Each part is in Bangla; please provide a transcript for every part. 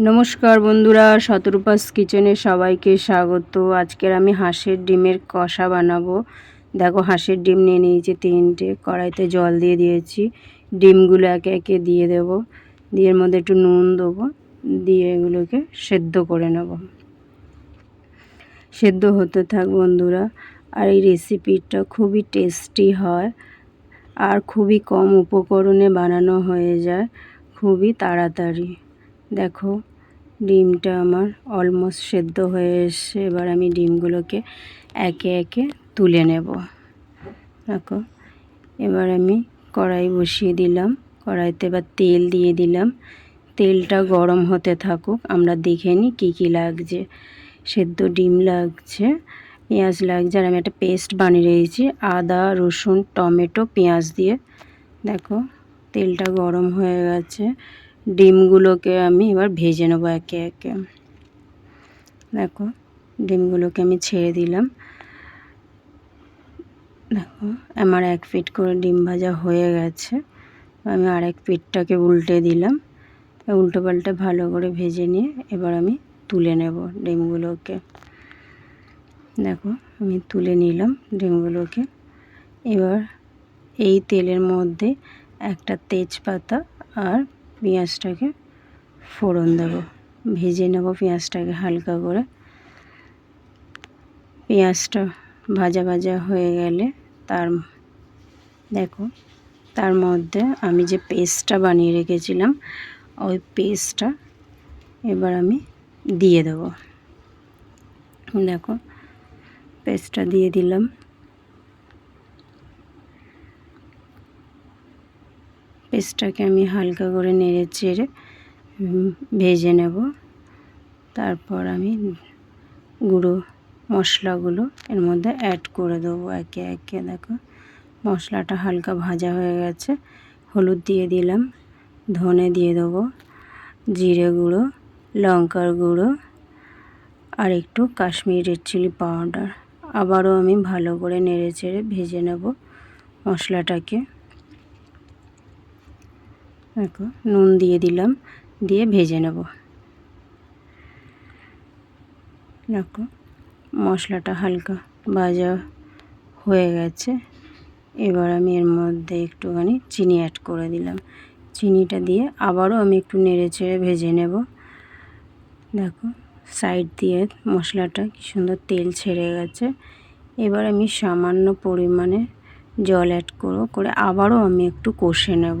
নমস্কার বন্ধুরা, শতরূপাস কিচেনে সবাইকে স্বাগত। আজকের আমি হাঁসের ডিমের কষা বানাবো। দেখো, হাঁসের ডিম নিয়ে নিয়েছি তিনটে। কড়াইতে জল দিয়ে দিয়েছি। ডিমগুলো একে একে দিয়ে দেব। দিয়ে মধ্যে একটু নুন দেবো। দিয়ে এগুলোকে সেদ্ধ করে নেব। সেদ্ধ হতে থাক বন্ধুরা। আর এই রেসিপিটা খুবই টেস্টি হয়। আর খুবই কম উপকরণে বানানো হয়ে যায়। খুবই তাড়াতাড়ি। দেখো ডিমটা আমার অলমোস্ট সেদ্ধ হয়ে এসছে। এবার আমি ডিমগুলোকে একে একে তুলে নেব। দেখো, এবার আমি কড়াই বসিয়ে দিলাম। কড়াইতে এবার তেল দিয়ে দিলাম। তেলটা গরম হতে থাকুক, আমরা দেখে নিই কী কী লাগছে। সেদ্ধ ডিম লাগছে, পেঁয়াজ লাগছে, আর আমি একটা পেস্ট বানিয়ে রেখেছি, আদা, রসুন, টমেটো, পেঁয়াজ দিয়ে। দেখো, তেলটা গরম হয়ে গেছে। ডিমগুলোকে আমি এবার ভেজে নেব একে একে। দেখো, ডিমগুলোকে আমি ছেড়ে দিলাম। দেখো, আমার এক ফিট করে ডিম ভাজা হয়ে গেছে। আমি আর এক ফিটটাকে উল্টে দিলাম। উল্টো পাল্টে ভালো করে ভেজে নিয়ে এবার আমি তুলে নেব ডিমগুলোকে। দেখো, আমি তুলে নিলাম ডিমগুলোকে। এবার এই তেলের মধ্যে একটা তেজপাতা আর পেঁয়াজটাকে ফোড়ন দেব। ভেজে নেব পেঁয়াজটাকে হালকা করে। পেঁয়াজটা ভাজা ভাজা হয়ে গেলে তার দেখো, তার মধ্যে আমি যে পেস্টটা বানিয়ে রেখেছিলাম, ওই পেস্টটা এবার আমি দিয়ে দেবো। দেখো, পেস্টটা দিয়ে দিলাম। পেস্টটাকে আমি হালকা করে নেড়ে চেড়ে ভেজে নেব। তারপর আমি গুঁড়ো মশলাগুলো এর মধ্যে অ্যাড করে দেবো একে একে। দেখো, মশলাটা হালকা ভাজা হয়ে গেছে। হলুদ দিয়ে দিলাম, ধনে দিয়ে দেবো, জিরে গুঁড়ো, লঙ্কার গুঁড়ো আর একটু কাশ্মীরি রেড চিলি পাউডার আবারও আমি ভালো করে নেড়ে চেড়ে ভেজে নেব মশলাটাকে। দেখো, নুন দিয়ে দিলাম, দিয়ে ভেজে নেব। দেখো, মশলাটা হালকা ভাজা হয়ে গেছে। এবার আমি এর মধ্যে একটুখানি চিনি অ্যাড করে দিলাম। চিনিটা দিয়ে আবারও আমি একটু নেড়ে চেড়ে ভেজে নেব। দেখো সাইড দিয়ে মশলাটা কি সুন্দর তেল ছেড়ে গেছে। এবার আমি সামান্য পরিমাণে জল অ্যাড করব, করে আবারও আমি একটু কষে নেব।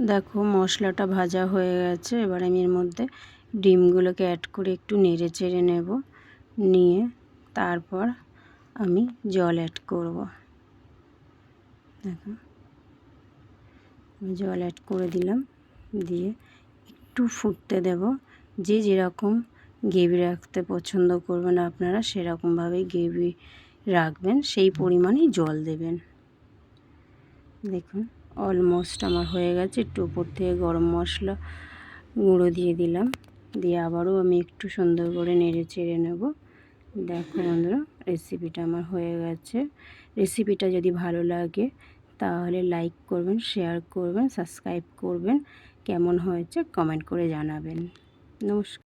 দেখো, মশলাটা ভাজা হয়ে গেছে। এবার আমি এর মধ্যে ডিমগুলোকে অ্যাড করে একটু নেড়ে চেড়ে নেব। নিয়ে তারপর আমি জল অ্যাড করব। দেখো জল অ্যাড করে দিলাম। দিয়ে একটু ফুটতে দেব। যে যেরকম গ্রেভি রাখতে পছন্দ করবেন আপনারা, সেরকমভাবেই গ্রেভি রাখবেন। সেই পরিমাণেই জল দেবেন। দেখুন। অলমোস্ট আমার হয়ে গেছে। একটু উপর থেকে গরম মশলা গুঁড়ো দিয়ে দিলাম। দিয়ে আবারও আমি একটু সুন্দর করে নেড়ে চেড়ে নেব। দেখো বন্ধুরা রেসিপিটা আমার হয়ে গেছে। রেসিপিটা যদি ভালো লাগে, তাহলে লাইক করবেন শেয়ার করবেন সাবস্ক্রাইব করবেন। কেমন হয়েছে কমেন্ট করে জানাবেন। নমস্কার।